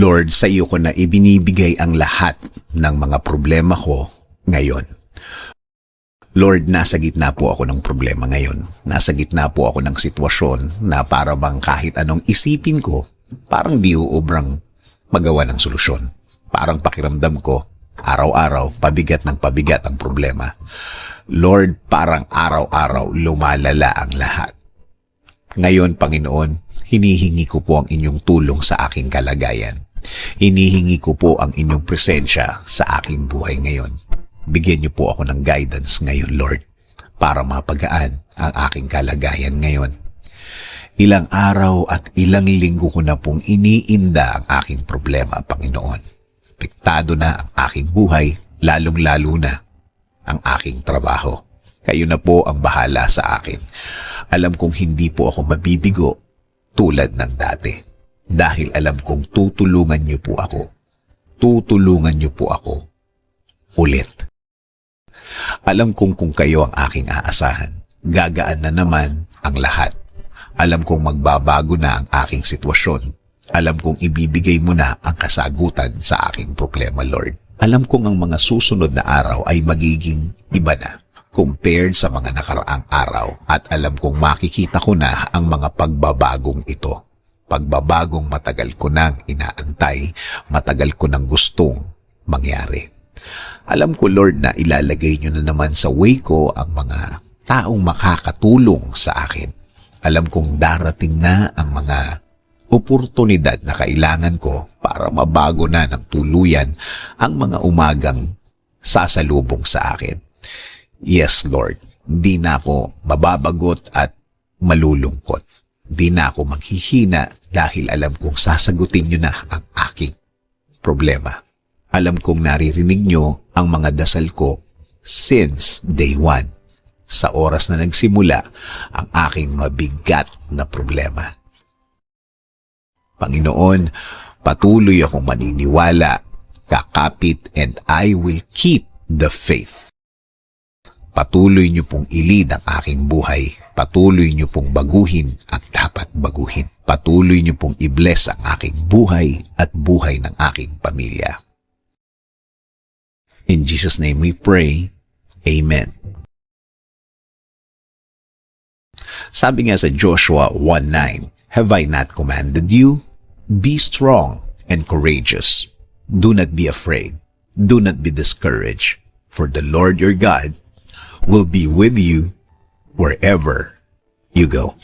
Lord, sa iyo ko na ibinibigay ang lahat ng mga problema ko ngayon. Lord, nasa gitna po ako ng problema ngayon. Nasa gitna po ako ng sitwasyon na para bang kahit anong isipin ko, parang di uubrang magawa ng solusyon. Parang pakiramdam ko, araw-araw, pabigat ng pabigat ang problema. Lord, parang araw-araw lumalala ang lahat. Ngayon, Panginoon, hinihingi ko po ang inyong tulong sa aking kalagayan. Hinihingi ko po ang inyong presensya sa aking buhay ngayon. Bigyan niyo po ako ng guidance ngayon, Lord, para mapagaan ang aking kalagayan ngayon. Ilang araw at ilang linggo ko na pong iniinda ang aking problema, Panginoon. Apektado na ang aking buhay, lalong-lalo na ang aking trabaho. Kayo na po ang bahala sa akin. Alam kong hindi po ako mabibigo tulad ng dati. Dahil alam kong tutulungan niyo po ako. Tutulungan niyo po ako. Ulit. Alam kong kung kayo ang aking aasahan, gagaan na naman ang lahat. Alam kong magbabago na ang aking sitwasyon. Alam kong ibibigay mo na ang kasagutan sa aking problema, Lord. Alam kong ang mga susunod na araw ay magiging iba na compared sa mga nakaraang araw at alam kong makikita ko na ang mga pagbabagong ito. Pagbabagong matagal ko nang inaantay, matagal ko nang gustong mangyari. Alam ko, Lord, na ilalagay nyo na naman sa way ko ang mga taong makakatulong sa akin. Alam kong darating na ang mga oportunidad na kailangan ko para mabago na ng tuluyan ang mga umagang sasalubong sa akin. Yes, Lord, hindi na ako mababagot at malulungkot. Hindi na ako manghihina dahil alam kong sasagutin nyo na ang aking problema. Alam kong naririnig nyo ang mga dasal ko since day one. Sa oras na nagsimula ang aking mabigat na problema. Panginoon, patuloy akong maniniwala, kakapit, and I will keep the faith. Patuloy niyo pong ilid ang aking buhay. Patuloy niyo pong baguhin ang dapat baguhin. Patuloy niyo pong i-bless ang aking buhay at buhay ng aking pamilya. In Jesus' name we pray. Amen. Sabi nga sa Joshua 1.9, Have I not commanded you? Be strong and courageous. Do not be afraid. Do not be discouraged. For the Lord your God will be with you wherever you go.